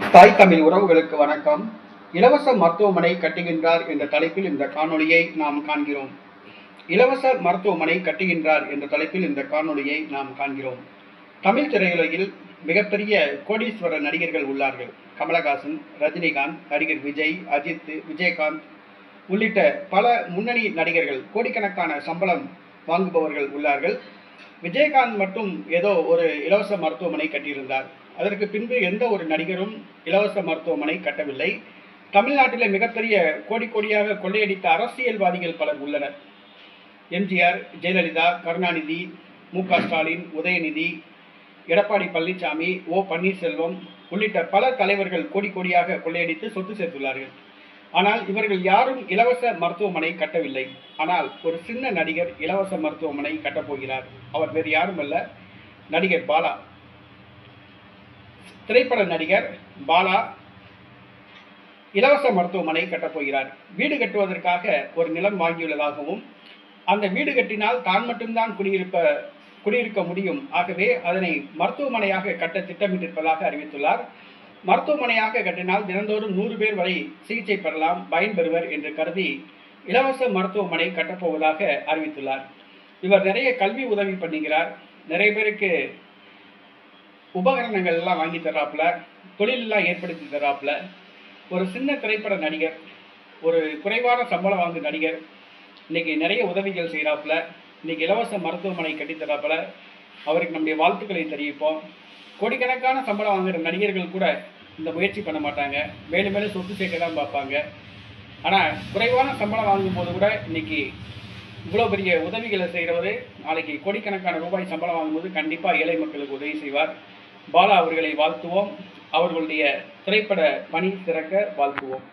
தாய் தமிழ் உறவுகளுக்கு வணக்கம். இலவச மருத்துவமனை கட்டுகின்றார் என்ற தலைப்பில் இந்த காணொளியை நாம் காண்கிறோம். இலவச மருத்துவமனை கட்டுகின்றார் என்ற தலைப்பில் இந்த காணொளியை நாம் காண்கிறோம். தமிழ் திரையுலகில் மிகப்பெரிய கோடீஸ்வர நடிகர்கள் உள்ளார்கள். கமலஹாசன் ரஜினிகாந்த் நடிகர் விஜய் அஜித் விஜயகாந்த் உள்ளிட்ட பல முன்னணி நடிகர்கள் கோடிக்கணக்கான சம்பளம் வாங்குபவர்கள் உள்ளார்கள். விஜயகாந்த் மட்டும் ஏதோ ஒரு இலவச மருத்துவமனை கட்டியிருந்தார். அதற்கு பின்பு எந்த ஒரு நடிகரும் இலவச மருத்துவமனை கட்டவில்லை. தமிழ்நாட்டில் மிகப்பெரிய கோடி கோடியாக கொள்ளையடித்த அரசியல்வாதிகள் பலர் உள்ளனர். எம்ஜிஆர் ஜெயலலிதா கருணாநிதி மு க ஸ்டாலின் உதயநிதி எடப்பாடி பழனிசாமி ஓ பன்னீர்செல்வம் உள்ளிட்ட பல தலைவர்கள் கோடி கோடியாக கொள்ளையடித்து சொத்து சேர்த்துள்ளார்கள். ஆனால் இவர்கள் யாரும் இலவச மருத்துவமனை கட்டவில்லை. ஆனால் ஒரு சின்ன நடிகர் இலவச மருத்துவமனை கட்டப்போகிறார் அவர் வேறு யாரும் அல்ல நடிகர் பாலா. திரைப்பட நடிகர் பாலா இலவச மருத்துவமனை கட்டப்போகிறார் வீடு கட்டுவதற்காக ஒரு நிலம் வாங்கியுள்ளதாகவும் அந்த வீடு கட்டினால் தான் மட்டும்தான் குடியிருப்ப குடியிருக்க முடியும். ஆகவே அதனை மருத்துவமனையாக கட்ட திட்டமிட்டிருப்பதாக அறிவித்துள்ளார். மருத்துவமனையாக கட்டினால் தினந்தோறும் நூறு பேர் வரை சிகிச்சை பெறலாம் பயன்பெறுவர் என்று கருதி இலவச மருத்துவமனை கட்டப்போவதாக அறிவித்துள்ளார். இவர் நிறைய கல்வி உதவி பண்ணுகிறார் நிறைய பேருக்கு உபகரணங்கள் எல்லாம் வாங்கி தராப்புல தொழிலெல்லாம் ஏற்படுத்தி தராப்புல. ஒரு சின்ன திரைப்பட நடிகர் ஒரு குறைவான சம்பளம் வாங்கும் நடிகர் இன்னைக்கு நிறைய உதவிகள் செய்கிறாப்புல இன்னைக்கு இலவச மருத்துவமனை கட்டித்தராப்புல. அவருக்கு நம்முடைய வாழ்த்துக்களை தெரிவிப்போம். கோடிக்கணக்கான சம்பளம் வாங்குற நடிகர்கள் கூட இந்த முயற்சி பண்ண மாட்டாங்க. மேலும் மேலும் சொத்து சேர்க்க தான் பார்ப்பாங்க. ஆனால் குறைவான சம்பளம் வாங்கும்போது கூட இன்னைக்கு இவ்வளோ பெரிய உதவிகளை செய்கிறவர் நாளைக்கு கோடிக்கணக்கான ரூபாய் சம்பளம் வாங்கும்போது கண்டிப்பாக ஏழை மக்களுக்கு உதவி செய்வார். பாலா அவர்களை வாழ்த்துவோம். அவர்களுடைய திரைப்பட பணி திறக்க வாழ்த்துவோம்.